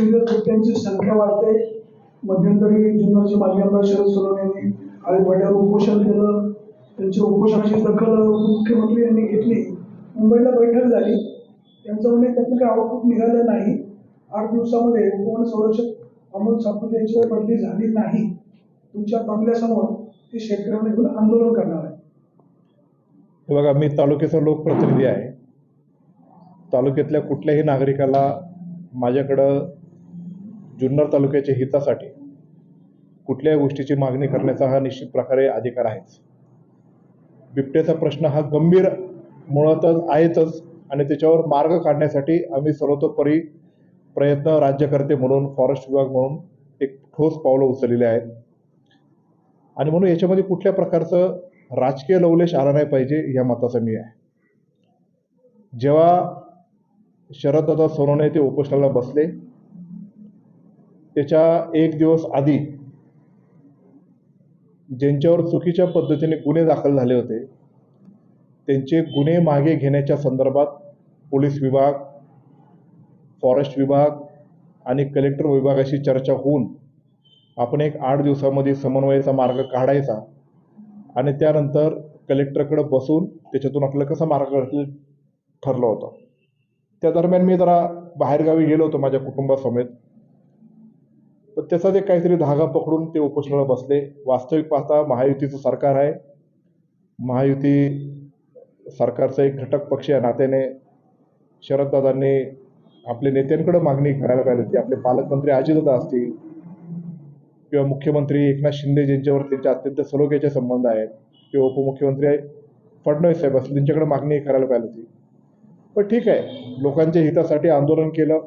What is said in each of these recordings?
दिवसेंदिवस संख्या वाढते. मध्यंतरी जुन्नरचे माजी आमदार शरद सोनवणे यांनी काळे उपोषण केलं. त्यांच्या उपोषणाची दखल मुख्यमंत्री यांनी घेतली. मुंबईला बैठक झाली. त्यांचं म्हणजे त्यातलं काही आउटपुट निघालं नाही. आठ दिवसामध्ये उपवन संरक्षक अमोल सातपुते यांची बदली झाली नाही. तुमच्या बंगल्यासमोर ते शेतकऱ्यांना घेऊन आंदोलन करणार आहे. हे बघा मी तालुक्याचा लोकप्रतिनिधी आहे. तालुक्यातल्या कुठल्याही नागरिकाला माझ्याकडं जुन्नर तालुक्याच्या हितासाठी कुठल्याही गोष्टीची मागणी करण्याचा हा निश्चित प्रकारे अधिकार आहेच. बिबट्याचा प्रश्न हा गंभीर मुळातच आहेतच आणि त्याच्यावर मार्ग काढण्यासाठी आम्ही सर्वतोपरी प्रयत्न राज्यकर्ते म्हणून फॉरेस्ट विभाग म्हणून एक ठोस पावलं उचललेली आहेत. आणि म्हणून याच्यामध्ये कुठल्या प्रकारचं राजकीय लवलेश आला नाही पाहिजे या मताचा मी आहे. जेव्हा शरददादा सोनवणे ते उपोषणाला बसले त्याच्या एक दिवस आधी ज्यांच्यावर चुकीच्या पद्धतीने गुन्हे दाखल झाले होते त्यांचे गुन्हे मागे घेण्याच्या संदर्भात पोलीस विभाग फॉरेस्ट विभाग आणि कलेक्टर विभागाशी चर्चा होऊन आपण एक आठ दिवसामध्ये समन्वयाचा मार्ग काढायचा आणि त्यानंतर कलेक्टरकडे बसून त्याच्यातून आपलं कसा मार्ग काढतील ठरलं होतं. त्या दरम्यान मी जरा बाहेरगावी गेलो होतो माझ्या कुटुंबासमेत पण त्याचा ते काहीतरी धागा पकडून ते उपोषणाला बसले. वास्तविक पाहता महायुतीचं सरकार आहे. महायुती सरकारचा एक घटक पक्ष या नात्याने शरददादांनी आपल्या नेत्यांकडे मागणी करायला पाहिजे होती. आपले पालकमंत्री अजितदादा असतील किंवा मुख्यमंत्री एकनाथ शिंदे ज्यांच्यावर त्यांचे अत्यंत सलोख्याचे संबंध आहेत किंवा उपमुख्यमंत्री आहे फडणवीस साहेब असतील त्यांच्याकडे मागणी करायला पाहिजे होती. पण ठीक आहे. लोकांच्या हितासाठी आंदोलन केलं.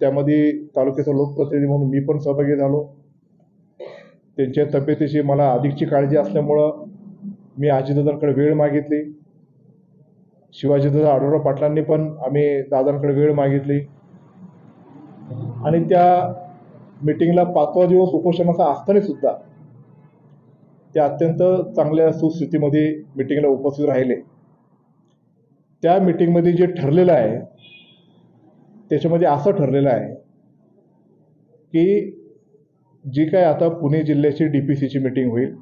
त्यामध्ये तालुक्याचा लोकप्रतिनिधी म्हणून मी पण सहभागी झालो. त्यांच्या तब्येतीशी मला अधिकची काळजी असल्यामुळं मी आजीदादांकडे वेळ मागितली. शिवाजीदादा आढळराव पाटलांनी पण आम्ही दादांकडे वेळ मागितली. आणि त्या मिटिंगला पाचवा दिवस उपोषणाचा असताना सुद्धा ते अत्यंत चांगल्या सुस्थितीमध्ये मिटिंगला उपस्थित राहिले. त्या मिटिंगमध्ये जे ठरलेलं आहे त्याच्यामध्ये असं ठरलेलं आहे की जी काय आता पुणे जिल्ह्याची डी पी सीची मिटिंग होईल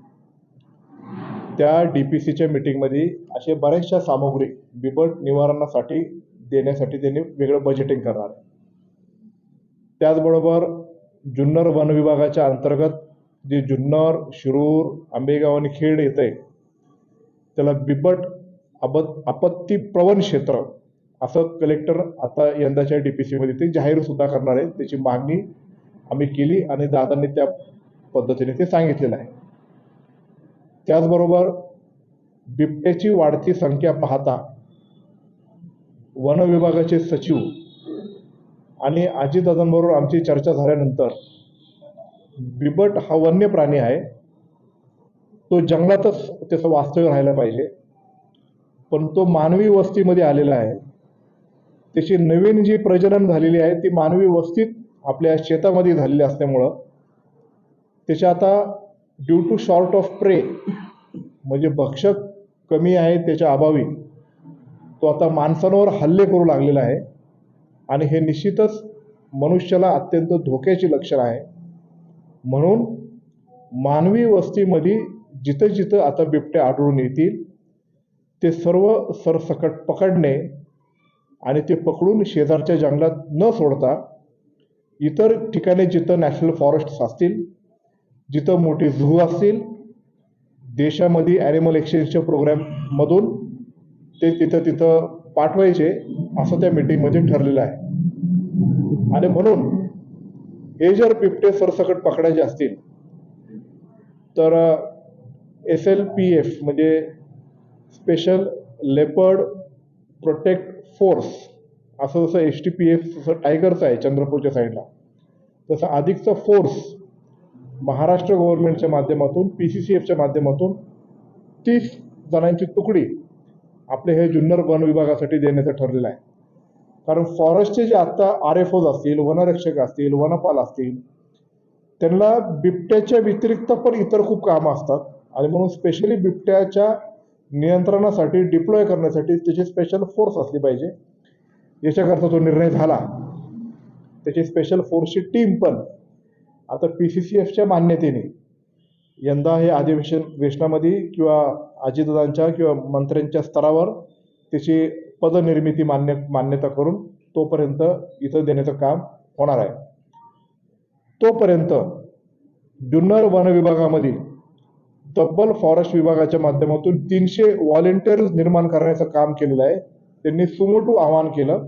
त्या डी पी सीच्या मिटिंगमध्ये असे बऱ्याचशा सामग्री बिबट निवारणासाठी देण्यासाठी त्यांनी वेगळं बजेटिंग करणार आहे. त्याचबरोबर जुन्नर वन विभागाच्या अंतर्गत जे जुन्नर शिरूर आंबेगाव आणि खेड येतं आहे त्याला बिबट आपत आपत्ती प्रवण क्षेत्र असं कलेक्टर आता यंदाच्या डी पी सीमध्ये ते जाहीर सुद्धा करणार आहे त्याची मागणी आम्ही केली आणि दादांनी त्या पद्धतीने ते सांगितलेलं आहे. त्याचबरोबर बिबट्याची वाढती संख्या पाहता वन विभागाचे सचिव आणि आजीदादांबरोबर आमची चर्चा झाल्यानंतर बिबट हा वन्य प्राणी आहे. तो जंगलातच त्याचं वास्तव्य राहायला पाहिजे. पण तो मानवी वस्तीमध्ये आलेला आहे. त्याची नवीन जी प्रजनन झालेली आहे ती मानवी वस्तीत आपल्या शेतामध्ये झालेली असल्यामुळं त्याच्या आता ड्यू टू शॉर्ट ऑफ प्रे म्हणजे भक्षक कमी आहे त्याच्या अभावी तो आता माणसांवर हल्ले करू लागलेला आहे. आणि हे निश्चितच मनुष्याला अत्यंत धोक्याची लक्षण आहे. म्हणून मानवी वस्तीमध्ये जिथं जिथं आता बिबट्या आढळून येतील ते सर्व सरसकट पकडणे आणि ते पकडून शेजारच्या जंगलात न सोडता इतर ठिकाणी जिथं नॅशनल फॉरेस्ट्स असतील जिथं मोठी झू असतील देशामध्ये ॲनिमल एक्सचेंजच्या प्रोग्रॅममधून ते तिथं तिथं पाठवायचे असं त्या मीटिंगमध्ये ठरलेलं आहे. आणि म्हणून हे जर बिबटे सरसकट पकडायचे असतील तर एस एल पी एफ म्हणजे स्पेशल लेपर्ड प्रोटेक्ट फोर्स असं जसं एस टी पी एफ जसं टायगरचं आहे चंद्रपूरच्या साईडला तसं अधिकचा फोर्स महाराष्ट्र गव्हर्नमेंटच्या माध्यमातून पी सी सी एफच्या माध्यमातून तीस जणांची तुकडी आपले हे जुन्नर वन विभागासाठी देण्याचं ठरलेलं आहे. कारण फॉरेस्टचे जे आत्ता आर एफ ओज असतील वनरक्षक असतील वनपाल असतील त्यांना बिबट्याच्या व्यतिरिक्त पण इतर खूप कामं असतात. आणि म्हणून स्पेशली बिबट्याच्या नियंत्रणासाठी डिप्लॉय करण्यासाठी त्याची स्पेशल फोर्स असली पाहिजे. याच्याकरता तो निर्णय झाला. त्याची स्पेशल फोर्सची टीम पण आता पी सी सी एफच्या मान्यतेने यंदा हे अधिवेशन वेशनामध्ये किंवा अजितदादांच्या किंवा मंत्र्यांच्या स्तरावर त्याची पदनिर्मिती मान्य मान्यता करून तोपर्यंत इथं देण्याचं काम होणार आहे. तोपर्यंत जुन्नर वन विभागामध्ये तब्बल फॉरेस्ट विभागाच्या माध्यमातून तीनशे व्हॉलेंटियर्स निर्माण करण्याचं काम केलेलं आहे. त्यांनी सुमोटू आवाहन केलं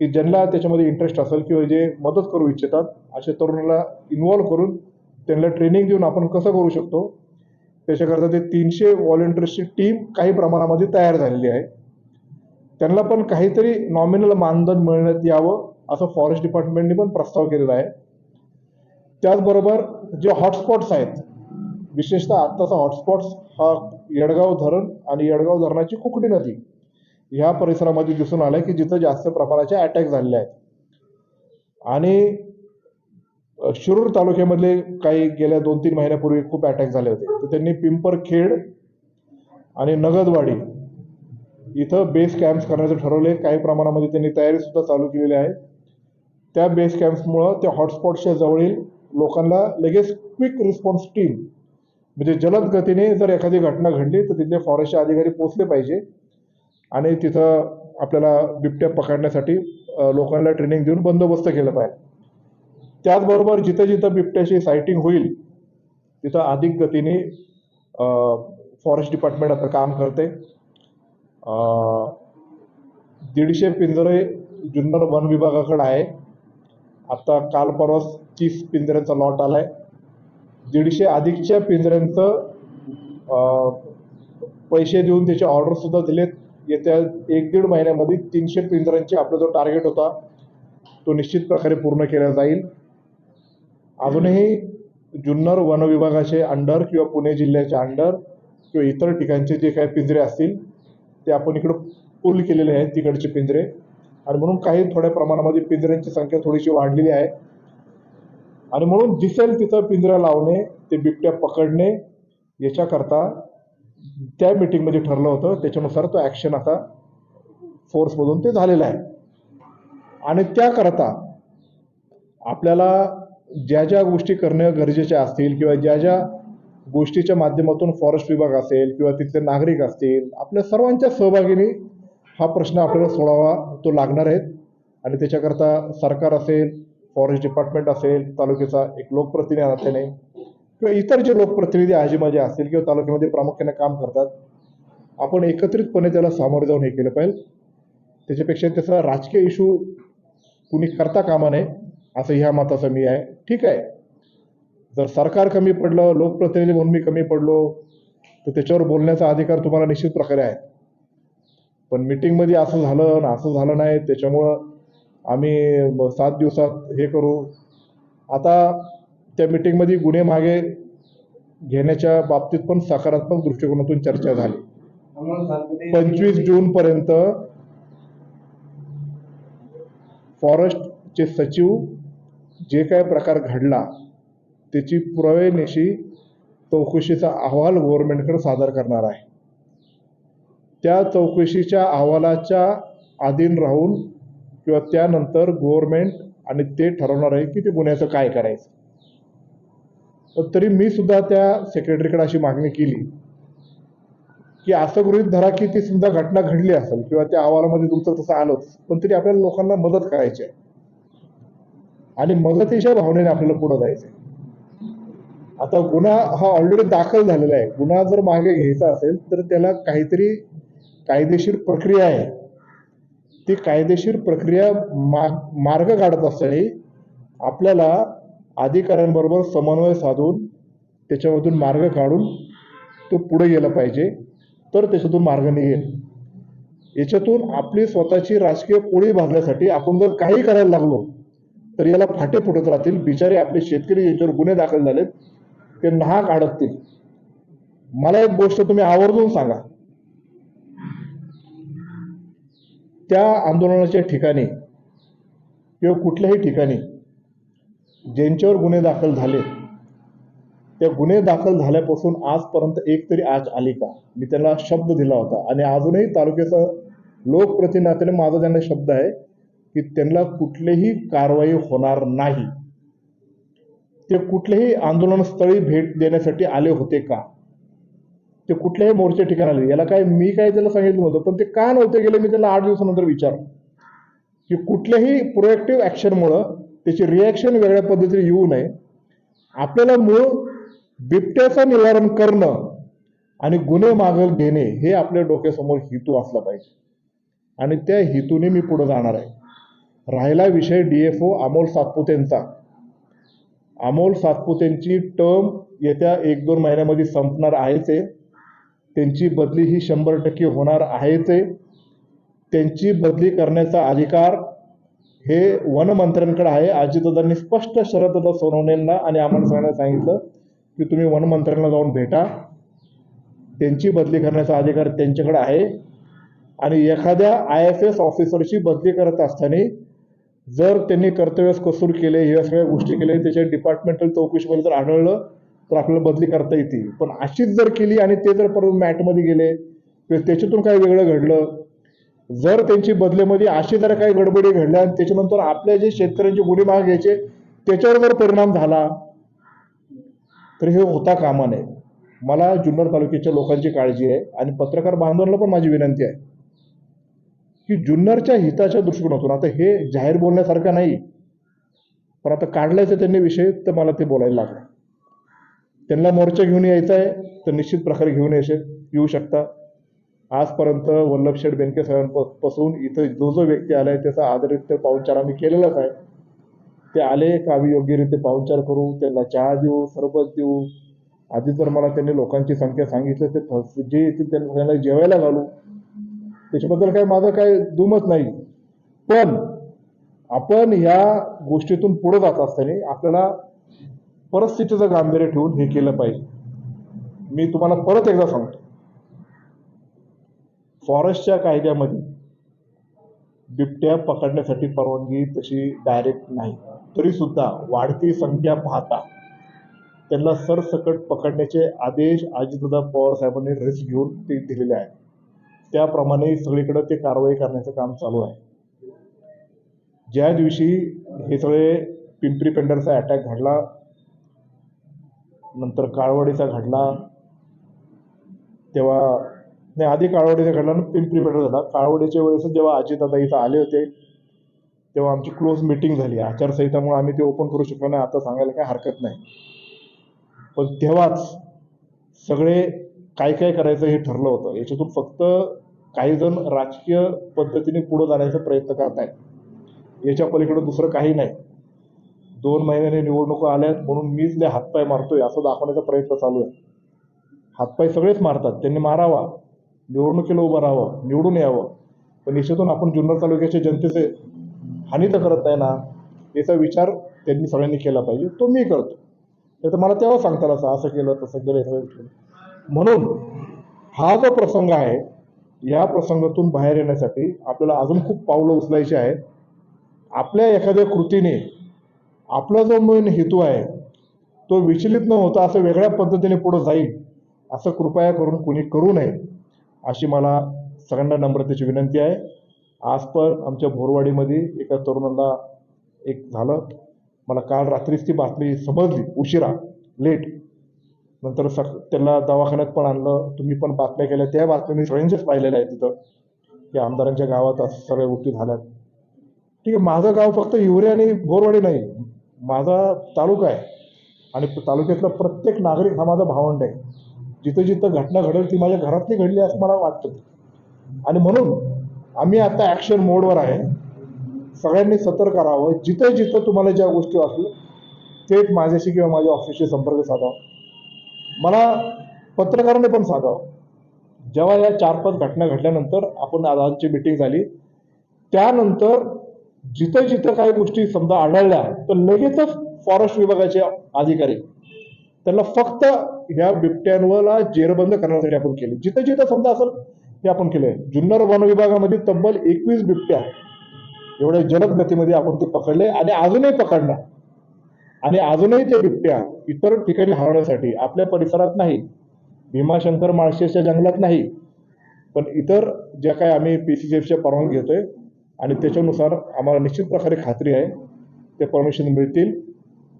की ज्यांना त्याच्यामध्ये इंटरेस्ट असेल किंवा जे मदत करू इच्छितात अशा तरुणाला इन्व्हॉल्व करून त्यांना ट्रेनिंग देऊन आपण कसं करू शकतो? त्याच्याकरता ते तीनशे व्हॉलेंटियर्सची टीम काही प्रमाणामध्ये तयार झालेली आहे. त्यांना पण काहीतरी नॉमिनल मानधन मिळण्यात यावं असं फॉरेस्ट डिपार्टमेंटने पण प्रस्ताव केलेला आहे. त्याचबरोबर जे हॉटस्पॉट्स आहेत विशेषतः आत्ताचा हॉटस्पॉट्स हा येडगाव धरण आणि येडगाव धरणाची कुकडी नदी ह्या परिसरामध्ये दिसून आलं की जिथं जास्त प्रमाणाचे अटॅक झालेले आहेत. आणि शिरूर तालुक्यामधले काही गेल्या दोन तीन महिन्यापूर्वी खूप अटॅक झाले होते. तर त्यांनी पिंपरखेड आणि नगदवाडी इथं बेस कॅम्प्स करण्याचं ठरवले काही प्रमाणामध्ये त्यांनी तयारी सुद्धा चालू केलेली आहे. त्या बेस कॅम्प्समुळं त्या हॉटस्पॉटच्या जवळील लोकांना लगेच क्विक रिस्पॉन्स टीम म्हणजे जलद गतीने जर एखादी घटना घडली तर तिथले फॉरेस्टचे अधिकारी पोचले पाहिजे. आणि तिथं आपल्याला बिबट्या पकडण्यासाठी लोकांना ट्रेनिंग देऊन बंदोबस्त केलं पाहिजे. त्याचबरोबर जिथं जिथं बिबट्याची सायटिंग होईल तिथं अधिक गतीने फॉरेस्ट डिपार्टमेंट आता काम करते. दीडशे पिंजरे जुन्नर वन विभागाकडे आहे. आता काल परवाच तीस पिंजऱ्यांचा लॉट आला आहे दीडशे अधिकच्या पिंजऱ्यांचं पैसे देऊन त्याचे ऑर्डरसुद्धा दिलेत. येत्या एक दीड महिन्यामध्ये तीनशे पिंजऱ्यांचे आपला जो टार्गेट होता तो निश्चित प्रकारे पूर्ण केला जाईल. अजूनही जुन्नर वन विभागाचे अंडर किंवा पुणे जिल्ह्याच्या अंडर किंवा इतर ठिकाणचे जे काही पिंजरे असतील ते आपण इकडं पूल केलेले आहेत तिकडचे पिंजरे. आणि म्हणून काही थोड्या प्रमाणामध्ये पिंजऱ्यांची संख्या थोडीशी वाढलेली आहे. आणि म्हणून दिसेल तिथं पिंजरा लावणे ते बिबट्या पकडणे याच्याकरता त्या मिटिंगमध्ये ठरलं होतं. त्याच्यानुसार तो ॲक्शन आता फोर्समधून ते झालेलं आहे. आणि त्याकरता आपल्याला ज्या ज्या गोष्टी करणं गरजेच्या असतील किंवा ज्या ज्या गोष्टीच्या माध्यमातून फॉरेस्ट विभाग असेल किंवा तिथले नागरिक असतील आपल्या सर्वांच्या सहभागीने हा प्रश्न आपल्याला सोडावा तो लागणार आहे. आणि त्याच्याकरता सरकार असेल फॉरेस्ट डिपार्टमेंट असेल तालुक्याचा एक लोकप्रतिनिधी नात्याने किंवा इतर जे लोकप्रतिनिधी आजी माझे असतील किंवा तालुक्यामध्ये प्रामुख्याने काम करतात आपण एकत्रितपणे त्याला सामोरे जाऊन हे केलं पाहिजे. त्याच्यापेक्षा त्याचा राजकीय इशू कुणी करता कामा नये असं ह्या मताचं मी आहे. ठीक आहे. जर सरकार कमी पडलं लोकप्रतिनिधी म्हणून मी कमी पडलो तर त्याच्यावर बोलण्याचा अधिकार तुम्हाला निश्चित प्रकारे आहे. पण मिटिंगमध्ये असं झालं ना असं झालं नाही त्याच्यामुळं आम्ही सात दिवसात हे करू. आता त्या मिटिंगमध्ये गुन्हे मागे घेण्याच्या बाबतीत पण सकारात्मक दृष्टिकोनातून चर्चा झाली. पंचवीस जूनपर्यंत फॉरेस्टचे सचिव जे काय प्रकार घडला त्याची पुरावेनिशी चौकशीचा अहवाल गव्हर्नमेंटकडे सादर करणार आहे. त्या चौकशीच्या अहवालाच्या अधीन राहून किंवा त्यानंतर गव्हर्नमेंट आणि ते ठरवणार आहे की ते गुन्ह्याचं काय करायचं. पण तरी मी सुद्धा त्या सेक्रेटरीकडे अशी मागणी केली. की असं गृहीत धरा की ती समजा घटना घडली असेल किंवा त्या अहवालामध्ये तुमचं तसं आलंच पण तरी आपल्याला लोकांना मदत करायची आहे. आणि मदतीच्या भावनेने आपल्याला पुढे जायचं आहे आता गुन्हा हा ऑलरेडी दाखल झालेला आहे. गुन्हा जर मागे घ्यायचा असेल तर त्याला काहीतरी कायदेशीर प्रक्रिया आहे. ती कायदेशीर प्रक्रिया मा मार्ग काढत असताना आपल्याला अधिकाऱ्यांबरोबर समन्वय साधून त्याच्यामधून मार्ग काढून तो पुढे गेला पाहिजे तर त्याच्यातून मार्ग निघेल. याच्यातून आपली स्वतःची राजकीय पोळी भाजण्यासाठी आपण जर काही करायला लागलो तर याला फाटे फुटत राहतील. बिचारे आपले शेतकरी याच्यावर गुन्हे दाखल झालेत. ते नाहक अडकतील मला एक गोष्ट तुम्ही आवर्जून सांगा. त्या आंदोलनाच्या ठिकाणी किंवा कुठल्याही ठिकाणी ज्यांच्यावर गुन्हे दाखल झाले त्या गुन्हे दाखल झाल्यापासून आजपर्यंत एक तरी आज आली का? मी त्यांना शब्द दिला होता. आणि अजूनही तालुक्याचा लोकप्रतिनिधी माझा त्यांना शब्द आहे की त्यांना कुठलीही कारवाई होणार नाही. ते कुठलेही आंदोलनस्थळी भेट देण्यासाठी आले होते का? ते कुठल्याही मोर्चे ठिकाणी आले. याला काय मी काय त्याला सांगितलं नव्हतं पण ते का नव्हते गेले मी त्याला आठ दिवसानंतर विचार की कुठल्याही प्रोएक्टिव्ह ॲक्शनमुळं त्याची रिॲक्शन वेगळ्या पद्धतीने येऊ नये. आपल्याला मूळ बिबट्याचं निवारण करणं आणि गुन्हे मागं घेणे हे आपल्या डोक्यासमोर हेतू असला पाहिजे. आणि त्या हेतूने मी पुढे जाणार आहे. राहिला विषय डी एफ ओ अमोल सातपुतेंचा. अमोल सातपुतेंची टर्म येत्या एक दोन महिन्यामध्ये संपणार आहेच आहे त्यांची बदली ही शंभर टक्के होणार आहेच आहे. त्यांची बदली करण्याचा अधिकार हे वनमंत्र्यांकडे आहे. अजितदादांनी स्पष्ट शरददा सोनवणेंना आणि आम्हाला सगळ्यांना सांगितलं की तुम्ही वनमंत्र्यांना जाऊन भेटा. त्यांची बदली करण्याचा अधिकार त्यांच्याकडे आहे. आणि एखाद्या आय एफ एस ऑफिसरची बदली करत असताना जर त्यांनी कर्तव्यास कसूर केले या सगळ्या गोष्टी केल्या त्याच्या डिपार्टमेंटल चौकशीमध्ये जर आढळलं तर आपल्याला बदली करता येते पण अशीच जर केली आणि ते जर परत मॅटमध्ये गेले किंवा त्याच्यातून काही वेगळं घडलं. जर त्यांची बदलेमध्ये अशी जर काही गडबडी घडल्या आणि त्याच्यानंतर आपल्या जे शेतकऱ्यांचे गुन्हे माग घ्यायचे त्याच्यावर जर परिणाम झाला तर हे होता कामा नये. मला जुन्नर तालुक्याच्या लोकांची काळजी आहे आणि पत्रकार बांधवांना पण माझी विनंती आहे की जुन्नरच्या हिताच्या दृष्टिकोनातून आता हे जाहीर बोलण्यासारखं नाही पण आता काढलायचं त्यांनी विषय तर मला ते बोलायला लागलं. त्यांना मोर्चा घेऊन यायचा आहे तर निश्चित प्रकारे घेऊन यायचे येऊ शकता. आजपर्यंत वल्लभ शेठ बँके साहेबांपासून इथं जो जो व्यक्ती आलाय त्याचा आदरित्य पाहुणचार आम्ही केलेलाच आहे. ते आले का आम्ही योग्यरीत्या पाहुणचार करू त्यांना चहा देऊ सरबत देऊ. आधी जर मला त्यांनी लोकांची संख्या सांगितलं ते जे येतील त्यांना त्यांना जेवायला घालू. त्याच्याबद्दल काही माझं काही दुमत नाही. पण आपण ह्या गोष्टीतून पुढे जात असताना आपल्याला परिस्थितीचं गांभीर्य ठेवून हे केलं पाहिजे. मी तुम्हाला परत एकदा सांगतो. फॉरेस्टच्या कायद्यामध्ये बिबट्या पकडण्यासाठी परवानगी तशी डायरेक्ट नाही. तरी सुद्धा वाढती संख्या पाहता त्यांना सरसकट पकडण्याचे आदेश अजितदादा पवार साहेबांनी रिस्क घेऊन ते दिलेले आहेत. त्याप्रमाणे सगळीकडे ते कारवाई करण्याचं काम चालू आहे. ज्या दिवशी हे सगळे पिंपरी पेंडरचा अटॅक घडला नंतर काळवाडीचा घडला. तेव्हा नाही आधी काळवाडीचा घडला ना पिंपरी पेंडर झाला. काळवाडीच्या वेळेस जेव्हा आजीदादा इथं आले होते तेव्हा आमची क्लोज मिटिंग झाली. आचारसंहितामुळे आम्ही ते ओपन करू शकलो नाही. आता सांगायला काही हरकत नाही. पण तेव्हाच सगळे काय काय करायचं हे ठरलं होतं. याच्यातून फक्त काही जण राजकीय पद्धतीने पुढे जाण्याचा प्रयत्न करत आहेत याच्या पलीकडे दुसरं काही नाही. दोन महिन्याने निवडणुका आल्यात म्हणून मीच लय हातपाय मारतोय असं दाखवण्याचा प्रयत्न चालू आहे. हातपाय सगळेच मारतात त्यांनी मारावा निवडणुकीला उभं राहावं निवडून यावं. पण याच्यातून आपण जुन्नर तालुक्याच्या जनतेचे हानी तर करत नाही ना याचा विचार त्यांनी सगळ्यांनी केला पाहिजे तो मी करतो. नाही तर मला तेव्हा सांगता असं असं केलं तसं केलं हे सगळं केलं. म्हणून हा जो प्रसंग आहे या प्रसंगातून बाहेर येण्यासाठी आपल्याला अजून खूप पावलं उचलायची आहेत. आपल्या एखाद्या कृतीने आपला जो मेन हेतू आहे तो विचलित न होता असं वेगळ्या पद्धतीने पुढे जाईल असं कृपया करून कुणी करू नये अशी मला सगळ्यांना नम्रतेची विनंती आहे. आज पण आमच्या भोरवाडीमध्ये एका तरुणाला एक झालं. मला काल रात्रीच ती बातमी समजली उशिरा लेट. नंतर सक त्याला दवाखान्यात पण आणलं. तुम्ही पण बातम्या केल्या. त्या बातम्या मी सगळ्यांच्याच पाहिलेल्या आहेत तिथं. की आमदारांच्या गावात असं सगळ्या गोष्टी झाल्यात. ठीक आहे माझं गाव फक्त हिवरे आणि भोरवाडी नाही. माझा तालुका आहे. आणि तालुक्यातला प्रत्येक नागरिक हा माझा भावंड आहे. जिथं जिथं घटना घडेल ती माझ्या घरातली घडली असं मला वाटतं. आणि म्हणून आम्ही आता ॲक्शन मोडवर आहे. सगळ्यांनी सतर्क राहावं. जिथं जिथं तुम्हाला ज्या गोष्टी वाचल्या थेट माझ्याशी किंवा माझ्या ऑफिसशी संपर्क साधावा. मला पत्रकाराने पण सांगावं. जेव्हा या चार पाच घटना घडल्यानंतर आपण आज आजची मिटिंग झाली त्यानंतर जिथं जिथं काही गोष्टी समजा आढळल्या तर लगेचच फॉरेस्ट विभागाचे अधिकारी त्यांना फक्त ह्या बिबट्यांवरला जेरबंद करण्यासाठी आपण केले. जिथं जिथं समजा असेल ते आपण केलंय. जुन्नर वन विभागामध्ये तब्बल एकवीस बिबट्या एवढ्या जलद गतीमध्ये आपण ते पकडले आणि अजूनही पकडणार. आणि अजूनही ते बिबट्या इतर ठिकाणी हरवण्यासाठी आपल्या परिसरात नाही भीमाशंकर माळशेच्या जंगलात नाही पण इतर ज्या काय आम्ही पी सी एफच्या परवानगी घेतोय आणि त्याच्यानुसार आम्हाला निश्चित प्रकारे खात्री आहे ते परमिशन मिळतील.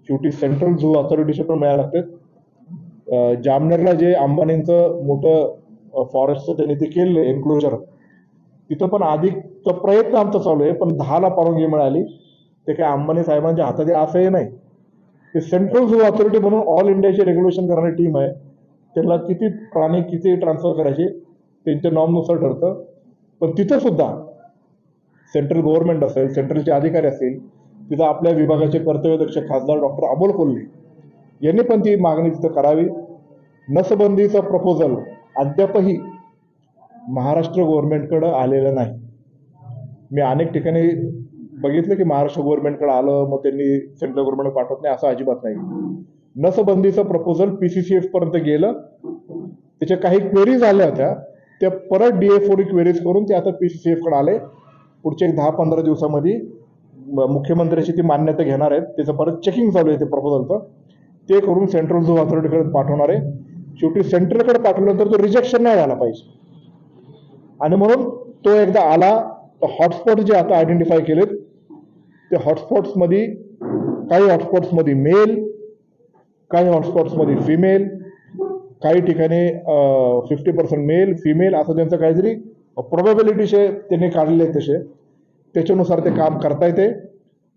शेवटी सेंट्रल झू अथॉरिटीचे पण मिळायला लागतात जामनेरला जे अंबानींचं मोठं फॉरेस्टचं त्यांनी ते केलेलं एन्क्लोजर तिथं पण अधिकचा प्रयत्न आमचा चालू आहे पण दहाला परवानगी मिळाली. ते काय अंबानी साहेबांच्या हातात असंही नाही. ते सेंट्रल झू ऑथॉरिटी म्हणून ऑल इंडियाची रेग्युलेशन करणारी टीम आहे. त्यांना किती प्राणी किती ट्रान्सफर करायचे त्यांच्या नॉर्मनुसार ठरतं. पण तिथं सुद्धा सेंट्रल गव्हर्नमेंट असेल सेंट्रलचे अधिकारी असतील तिथं आपल्या विभागाचे कर्तव्यदक्ष खासदार डॉक्टर अमोल कोल्हे यांनी पण ती मागणी तिथं करावी. नसबंदीचं प्रपोजल अद्यापही महाराष्ट्र गव्हर्नमेंटकडं आलेलं नाही. मी अनेक ठिकाणी बघितलं की महाराष्ट्र गव्हर्नमेंटकडे आलं मग त्यांनी सेंट्रल गव्हर्नमेंट पाठवत नाही असं अजिबात नाही. नसबंदीचं proposal P C C F पर्यंत गेलं. त्याच्या काही क्वेरीज आल्या होत्या. त्या परत डी एफ क्वेरीज करून ते आता पी सी सी एफकडे आले. पुढच्या एक दहा पंधरा दिवसामध्ये मुख्यमंत्र्याची ती मान्यता घेणार आहेत त्याचं परत चेकिंग चालू आहे ते प्रपोजलचं ते करून सेंट्रल झू ऑथॉरिटीकडे पाठवणार आहे शेवटी सेंट्रलकडे पाठवल्यानंतर तो रिजेक्शन नाही झाला पाहिजे. आणि म्हणून तो एकदा आला तर हॉटस्पॉट जे आता आयडेंटिफाय केलेत ते हॉटस्पॉट्समध्ये काही हॉटस्पॉट्समध्ये मेल काही हॉटस्पॉट्समध्ये फिमेल काही ठिकाणी फिफ्टी पर्सेंट मेल फिमेल असं त्यांचं काहीतरी प्रोबॅबिलिटीचे त्यांनी काढलेले आहेत तसे. त्याच्यानुसार ते काम करता येते.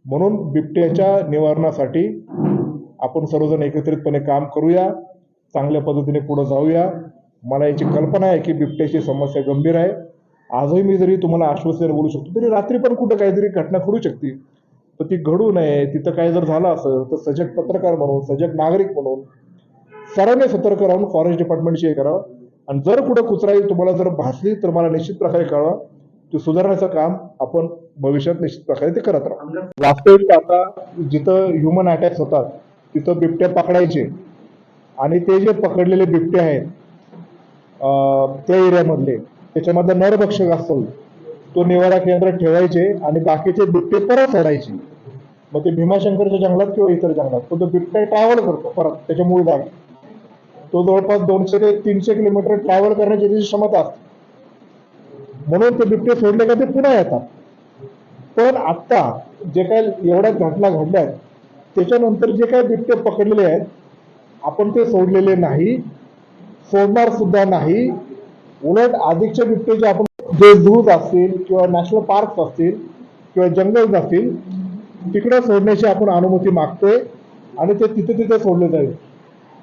म्हणून बिबट्याच्या निवारणासाठी आपण सर्वजण एकत्रितपणे काम करूया. चांगल्या पद्धतीने पुढे जाऊया. मला याची कल्पना आहे की बिबट्याची समस्या गंभीर आहे. आजही मी जरी तुम्हाला आश्वासन बोलू शकतो तरी रात्री पण कुठं काहीतरी घटना घडू शकते. तर ती घडू नये तिथं काय जर झालं असं तर सजग पत्रकार म्हणून सजग नागरिक म्हणून सर्वांनी सतर्क राहून फॉरेस्ट डिपार्टमेंटशी हे करावं. आणि जर कुठं कुचराई तुम्हाला जर भासली तर मला निश्चित प्रकारे कळवा. ते सुधारण्याचं काम आपण भविष्यात निश्चित प्रकारे ते करत राहू. वास्तविक आता जिथं ह्युमन अटॅक्स होतात तिथं बिबट्या पकडायचे. आणि ते जे पकडलेले बिबटे आहेत अं, त्या एरियामधले त्याच्यामधलं नरभक्षक असतो तो निवारा केंद्रात ठेवायचे आणि बाकीचे बिबटे परत सोडायचे मग ते भीमाशंकरच्या जंगलात किंवा इतर जंगलात तो तो बिबट्या ट्रॅव्हल करतो परत त्याच्या मूळ भाग तो जवळपास दोनशे ते तीनशे किलोमीटर ट्रॅव्हल करण्याची त्याची क्षमता असते. म्हणून ते बिबटे सोडले का ते पुन्हा येतात. पण आत्ता जे काही एवढ्या घटना घडल्या आहेत त्याच्यानंतर जे काही बिबटे पकडलेले आहेत आपण ते सोडलेले नाही सोडणार सुद्धा नाही. उलट अधिकचे बिबटे जे आपण जे झूज असतील किंवा नॅशनल पार्क असतील किंवा जंगल असतील तिकडे सोडण्याची आपण अनुमती मागतोय आणि ते तिथे तिथे सोडले जाईल.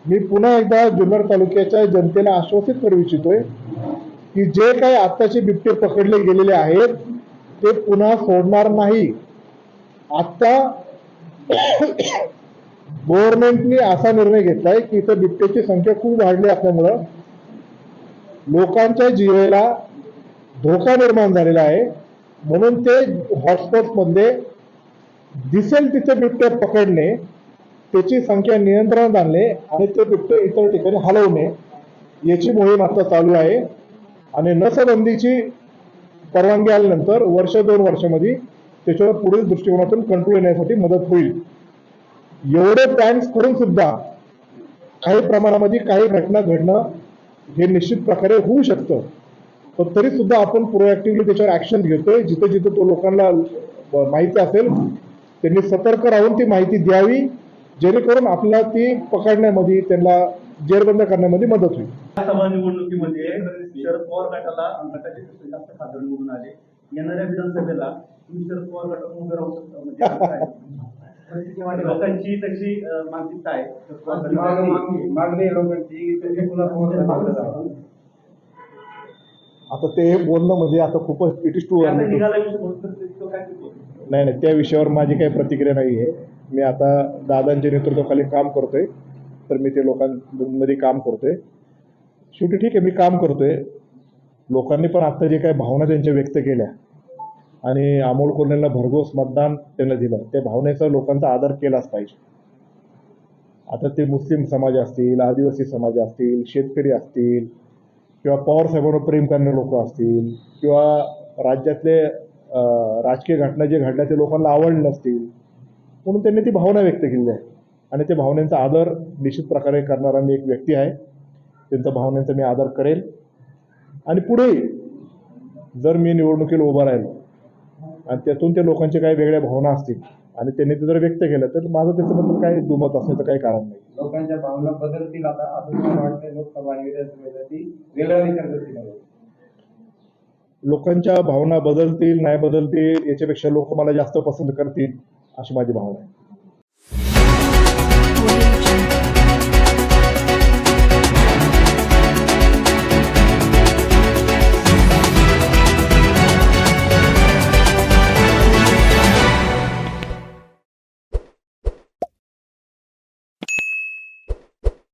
मी पुन्हा एकदा जुन्नर तालुक्याच्या जनतेला आश्वासित करू इच्छितोय की जे काही आत्ताचे बिबटे पकडले गेलेले आहेत ते पुन्हा सोडणार नाही. आत्ता गव्हर्नमेंटनी असा निर्णय घेतलाय की इथं बिबट्याची संख्या खूप वाढली असल्यामुळं लोकांच्या जीवेला धोका निर्माण झालेला आहे. म्हणून ते हॉटस्पॉटमध्ये दिसेल तिथे बिबटे पकडणे त्याची संख्या नियंत्रणात आणणे आणि ते बिबटे इतर ठिकाणी हलवणे याची मोहीम आता चालू आहे. आणि नसबंदीची परवानगी आल्यानंतर वर्ष दोन वर्षामध्ये त्याच्यावर पुढील दृष्टिकोनातून कंट्रोल येण्यासाठी मदत होईल. एवढे प्लॅन्स करून सुद्धा काही प्रमाणामध्ये काही घटना घडणं हे निश्चित प्रकारे होऊ शकतं. पण तरी सुद्धा आपण प्रोएक्टिव्हली त्याच्यावर ऍक्शन घेतोय. जिथे जिथे तो लोकांना माहिती असेल त्यांनी सतर्क राहून ती माहिती द्यावी. जेणेकरून आपल्याला ती पकडण्यामध्ये त्यांना जेरबंद करण्यामध्ये मदत होईल लोकसभा निवडणुकीमध्ये शरद पवार गटाला गटाचे जास्त खासदार निवडून आले येणाऱ्या विधानसभेला तुम्ही शरद पवार गटातून उभे राहू शकता म्हणजे? लोकांची तशी मानसिकता आहे. मागणी लोकांची. आता ते बोलणं म्हणजे आता खूपच इट इज टू? नाही नाही त्या विषयावर माझी काही प्रतिक्रिया नाही आहे मी आता दादांच्या नेतृत्वाखाली काम करतोय तर मी ते लोकांमध्ये काम करतोय. शेवटी ठीक आहे मी काम करतोय. लोकांनी पण आत्ता जे काही भावना त्यांच्या व्यक्त केल्या आणि अमोल कोल्हेला भरघोस मतदान त्यांना दिलं त्या भावनेचा लोकांचा आदर केलाच पाहिजे. आता ते मुस्लिम समाज असतील आदिवासी समाज असतील शेतकरी असतील किंवा पवार साहेबांवर प्रेम करणारे लोक असतील किंवा राज्यातले राजकीय घटना जे घडल्या ते लोकांना आवडल्या नसतील म्हणून त्यांनी ती भावना व्यक्त केली आहे. आणि त्या भावनेचा आदर निश्चित प्रकारे करणारा मी एक व्यक्ती आहे. त्यांच्या भावनेचा मी आदर करेल. आणि पुढे जर मी निवडणुकीला उभा राहिलो आणि त्यातून ते लोकांचे काही वेगळ्या भावना असतील आणि त्यांनी ते जर व्यक्त केलं तर माझं त्याच्याबद्दल काही दुमत असण्याचं काही कारण नाही. लोकांच्या भावना बदलतील आता. असं वाटतं लोकसभा. लोकांच्या भावना बदलतील नाही बदलतील याच्यापेक्षा लोक मला जास्त पसंत करतील. अशी माझी भावना आहे